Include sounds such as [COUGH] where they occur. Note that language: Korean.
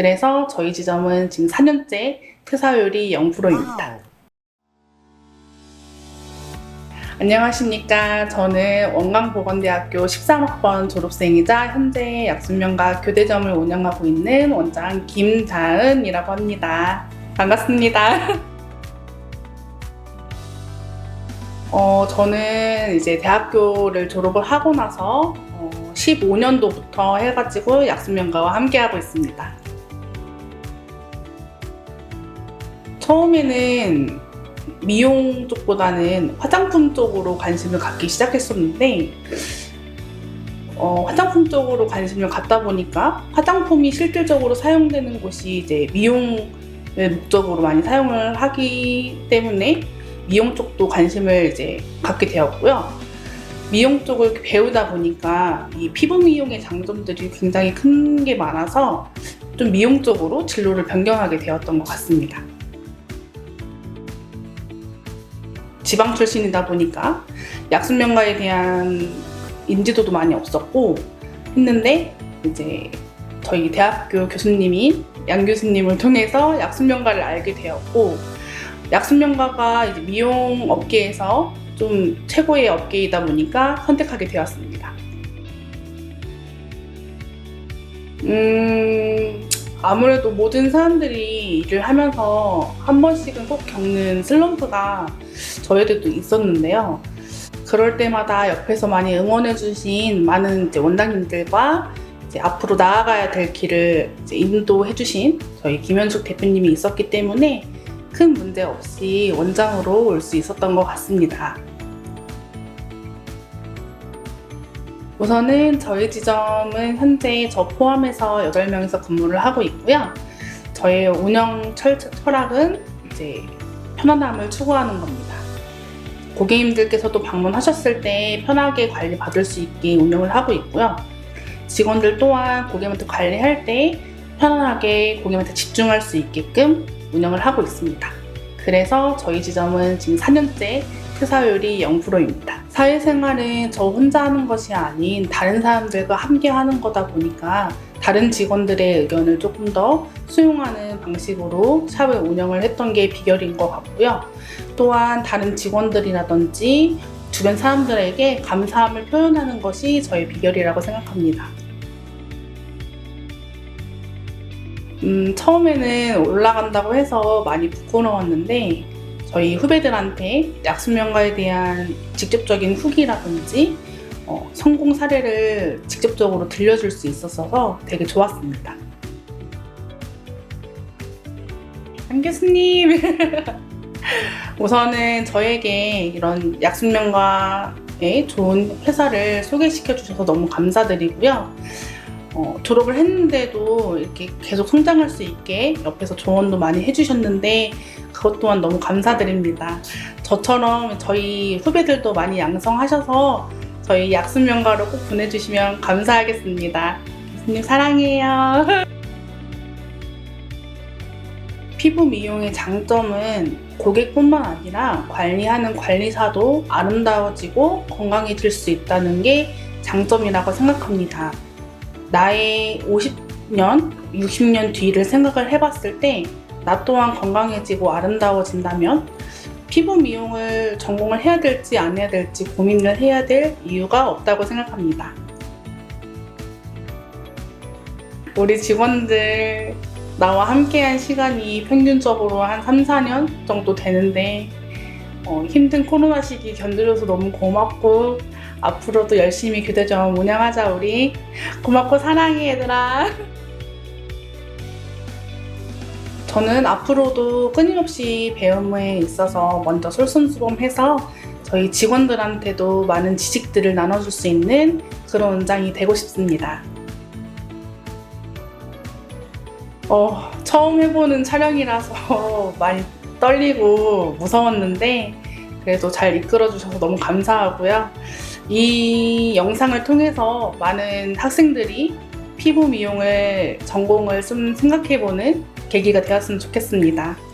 그래서 저희 지점은 지금 4년째 퇴사율이 0%입니다. 안녕하십니까. 저는 원광보건대학교 13학번 졸업생이자 현재 약수명가 교대점을 운영하고 있는 원장 김자은이라고 합니다. 반갑습니다. [LAUGHS] 어, 저는 이제 대학교를 졸업을 하고 나서 어, 15년도부터 해가지고 약수명가와 함께하고 있습니다. 처음에는 미용 쪽보다는 화장품 쪽으로 관심을 갖기 시작했었는데 어, 화장품 쪽으로 관심을 갖다 보니까 화장품이 실질적으로 사용되는 곳이 이제 미용을 목적으로 많이 사용을 하기 때문에 미용 쪽도 관심을 이제 갖게 되었고요. 미용 쪽을 배우다 보니까 이 피부 미용의 장점들이 굉장히 큰 게 많아서 좀 미용 쪽으로 진로를 변경하게 되었던 것 같습니다. 지방 출신이다 보니까 약수명가에 대한 인지도도 많이 없었고 했는데 이제 저희 대학교 교수님이 양 교수님을 통해서 약수명가를 알게 되었고 약수명가가 이제 미용 업계에서 좀 최고의 업계이다 보니까 선택하게 되었습니다. 음, 아무래도 모든 사람들이 일을 하면서 한 번씩은 꼭 겪는 슬럼프가 저희들도 있었는데요. 그럴 때마다 옆에서 많이 응원해주신 많은 이제 원장님들과 이제 앞으로 나아가야 될 길을 인도해주신 저희 김현숙 대표님이 있었기 때문에 큰 문제 없이 원장으로 올 수 있었던 것 같습니다. 우선은 저희 지점은 현재 저 포함해서 8명이서 근무를 하고 있고요. 저의 운영 철, 철학은 이제 편안함을 추구하는 겁니다. 고객님들께서도 방문하셨을 때 편하게 관리 받을 수 있게 운영을 하고 있고요. 직원들 또한 고객님한테 관리할 때 편안하게 고객님한테 집중할 수 있게끔 운영을 하고 있습니다. 그래서 저희 지점은 지금 4년째 퇴사율이 0%입니다. 사회생활은 저 혼자 하는 것이 아닌 다른 사람들과 함께 하는 거다 보니까 다른 직원들의 의견을 조금 더 수용하는 방식으로 샵을 운영을 했던 게 비결인 것 같고요. 또한 다른 직원들이라든지 주변 사람들에게 감사함을 표현하는 것이 저의 비결이라고 생각합니다. 음, 처음에는 올라간다고 해서 많이 부끄러웠는데 저희 후배들한테 약수명가에 대한 직접적인 후기라든지 어, 성공 사례를 직접적으로 들려줄 수 있어서 되게 좋았습니다. 안 교수님! [LAUGHS] 우선은 저에게 이런 약수명가의 좋은 회사를 소개시켜 주셔서 너무 감사드리고요. 어, 졸업을 했는데도 이렇게 계속 성장할 수 있게 옆에서 조언도 많이 해주셨는데 그것 또한 너무 감사드립니다. 저처럼 저희 후배들도 많이 양성하셔서 저희 약수명가로 꼭 보내주시면 감사하겠습니다. 교수님 사랑해요. [LAUGHS] 피부 미용의 장점은 고객뿐만 아니라 관리하는 관리사도 아름다워지고 건강해질 수 있다는 게 장점이라고 생각합니다. 나의 50년, 60년 뒤를 생각을 해봤을 때 나 또한 건강해지고 아름다워진다면 피부 미용을 전공을 해야 될지 안 해야 될지 고민을 해야 될 이유가 없다고 생각합니다. 우리 직원들 나와 함께한 시간이 평균적으로 한 3, 4년 정도 되는데 어, 힘든 코로나 시기 견뎌줘서 너무 고맙고 앞으로도 열심히 교대점 운영하자 우리 고맙고 사랑해 얘들아 저는 앞으로도 끊임없이 배움에 있어서 먼저 솔선수범해서 저희 직원들한테도 많은 지식들을 나눠줄 수 있는 그런 원장이 되고 싶습니다. 어, 처음 해보는 촬영이라서 [LAUGHS] 많이 떨리고 무서웠는데 그래도 잘 이끌어 주셔서 너무 감사하고요. 이 영상을 통해서 많은 학생들이 피부 미용을 전공을 좀 생각해보는 계기가 되었으면 좋겠습니다.